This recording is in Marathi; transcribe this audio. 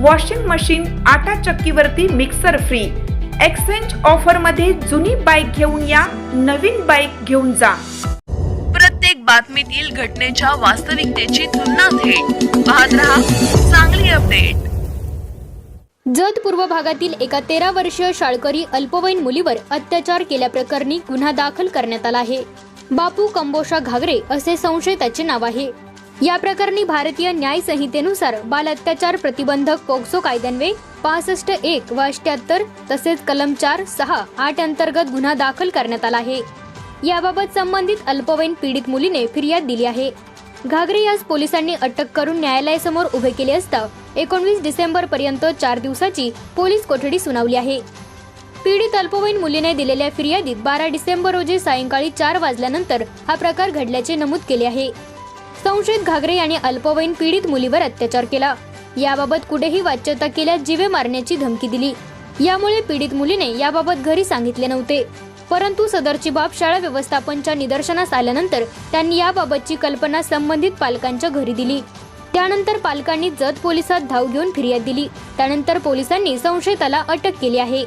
वॉशिंग मशीन आटा चक्कीवरती मिक्सर फ्री एक्सचेंज ऑफरमध्ये जुनी बाईक घेऊन या नवीन बाईक घेऊन जा. प्रत्येक बातमीतील घटनेच्या वास्तविकतेची तुलना थेट. पाहत रहा चांगली अपडेट जत पूर्व भागातील एका तेरा वर्षीय शाळकरी अल्पवयीन मुलीवर अत्याचार केल्याप्रकरणी गुन्हा दाखल करण्यात आला आहे. बापू कंबोशा घागरे असे संशयिताचे नाव आहे. या प्रकरणी भारतीय न्याय संहितेनुसार बाल अत्याचार प्रतिबंधक पोक्सो कायद्यान्वये पासष्ट एक व अष्ट्याहत्तर तसेच कलम चार सहा आठ अंतर्गत गुन्हा दाखल करण्यात आला आहे. याबाबत संबंधित अल्पवयीन पीडित मुलीने फिर्याद दिली आहे. घागरे यास पोलिसांनी अटक करून न्यायालयासमोर उभे केले असता एकोणवीस डिसेंबर पर्यंत चार दिवसाची पोलीस कोठडी सुनावली आहे. पीडित अल्पवयीन मुलीने दिलेल्या फिर्यादीत बारा डिसेंबर रोजी सायंकाळी चार वाजल्यानंतर हा प्रकार घडल्याचे नमूद केले आहे. संशयित घागरे यांनी अल्पवयीन पीडित मुलीवर अत्याचार केला. याबाबत कुठेही वाच्यता केल्यास जीवे मारण्याची धमकी दिली. यामुळे पीडित मुलीने याबाबत घरी सांगितले नव्हते. परंतु सदरची बाब शाळा व्यवस्थापनच्या निदर्शनास आल्यानंतर त्यांनी याबाबतची कल्पना संबंधित पालकांच्या घरी दिली. त्यानंतर पालकांनी जत पोलिसात धाव घेऊन फिर्याद दिली. त्यानंतर पोलिसांनी संशयिताला अटक केली आहे.